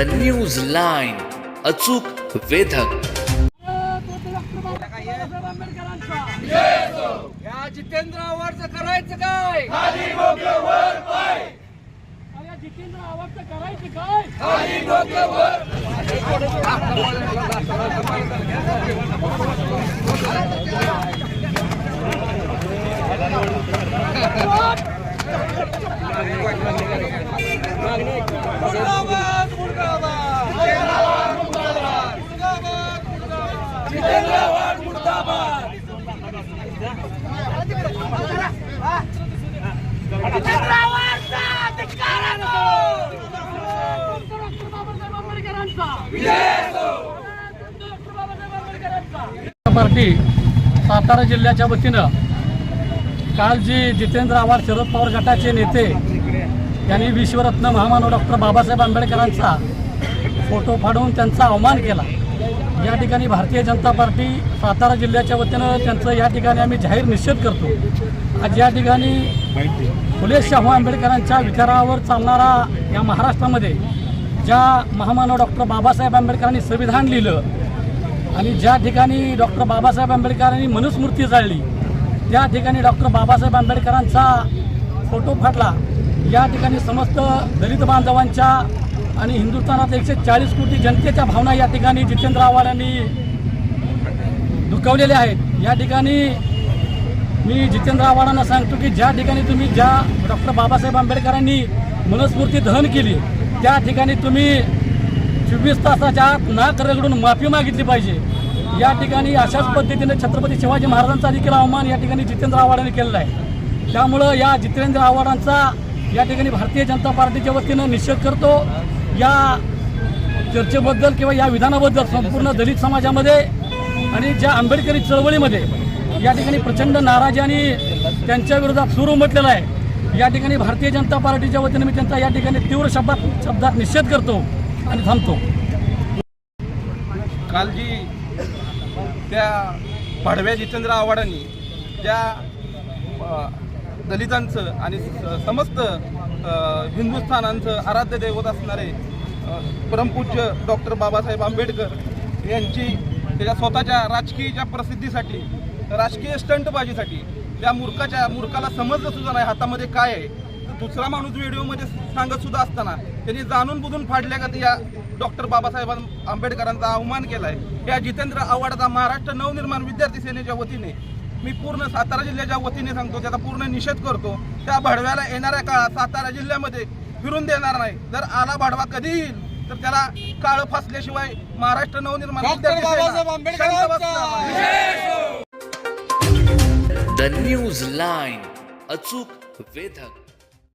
The news line अचूक वेधक. या जितेंद्र करायचं काय? अरे जितेंद्र आव्हाडचं करायचं काय मुर्दाबाद मुर्दाबाद मुर्दाबाद मुर्दाबाद जितेंद्र आव्हाड मुर्दाबाद जितेंद्र आव्हाडचा धिक्कार असो. डॉक्टर बाबासाहेब आंबेडकरांचा डॉक्टर बाबासाहेब आंबेडकरांचा पार्टी सातारा जिल्ह्याच्या वतीनं काल जी जितेंद्र आव्हाड शरद पवार गटाचे नेते यांनी विश्वरत्न महामानव डॉक्टर बाबासाहेब आंबेडकरांचा फोटो फाडून त्यांचा अवमान केला. या ठिकाणी भारतीय जनता पार्टी सातारा जिल्ह्याच्या वतीनं त्यांचं या ठिकाणी आम्ही जाहीर निषेध करतो. आज या ठिकाणी फुले शाहू आंबेडकरांच्या विचारावर चालणारा या महाराष्ट्रामध्ये ज्या महामानव डॉक्टर बाबासाहेब आंबेडकरांनी संविधान लिहिलं आणि ज्या ठिकाणी डॉक्टर बाबासाहेब आंबेडकरांनी मनुस्मृती जाळली त्या ठिकाणी डॉक्टर बाबासाहेब आंबेडकरांचा फोटो फाटला. या ठिकाणी समस्त दलित बांधवांच्या आणि हिंदुस्थानात एकशे चाळीस कोटी जनतेच्या भावना या ठिकाणी जितेंद्र आव्हाड यांनी दुखवलेल्या आहेत. या ठिकाणी मी जितेंद्र आव्हाडांना सांगतो की ज्या ठिकाणी तुम्ही ज्या डॉक्टर बाबासाहेब आंबेडकरांनी मनस्फूर्ती दहन केली त्या ठिकाणी तुम्ही चोवीस तासाच्या आत नाक रगडून माफी मागितली पाहिजे. या ठिकाणी अशाच पद्धतीने छत्रपती शिवाजी महाराजांचा देखील अवमान या ठिकाणी जितेंद्र आव्हाडांनी केलेला आहे. त्यामुळं या जितेंद्र आव्हाडांचा या ठिकाणी भारतीय जनता पार्टीच्या वतीनं निषेध करतो. या चर्चेबद्दल किंवा या विधानाबद्दल संपूर्ण दलित समाजामध्ये आणि ज्या आंबेडकरी चळवळीमध्ये या ठिकाणी प्रचंड नाराजी आणि त्यांच्या विरोधात सूर उमटलेला आहे या ठिकाणी भारतीय जनता पार्टीच्या वतीने मी त्यांचा या ठिकाणी तीव्र शब्दात शब्दात निषेध करतो आणि थांबतो. काल जी त्या पाडव्या जितेंद्र आव्हाडांनी त्या दलितांचं आणि समस्त हिंदुस्थानांचं आराध्य दैवत असणारे परमपूज्य डॉक्टर बाबासाहेब आंबेडकर यांची त्याच्या स्वतःच्या राजकीयच्या प्रसिद्धीसाठी राजकीय स्टंटबाजीसाठी त्या मूर्खाच्या मूर्खाला समजलं सुद्धा नाही हातामध्ये काय आहे? तर दुसरा माणूस व्हिडिओमध्ये सांगत सुद्धा असताना त्यांनी जाणून बुजून फाडल्या का या डॉक्टर बाबासाहेब आंबेडकरांचा अवमान केलाय? या जितेंद्र आव्हाडाचा महाराष्ट्र नवनिर्माण विद्यार्थी सेनेच्या वतीने मी पूर्ण सातारा जिल्ह्याच्या वतीने सांगतो त्याचा पूर्ण निषेध करतो त्या भडव्याला येणाऱ्या काळात सातारा जिल्ह्यामध्ये फिरून देणार नाही. जर आला भाडवा कधी येईल तर त्याला काळ फासल्याशिवाय Maharashtra Navnirman. The news line अचूक वेधक.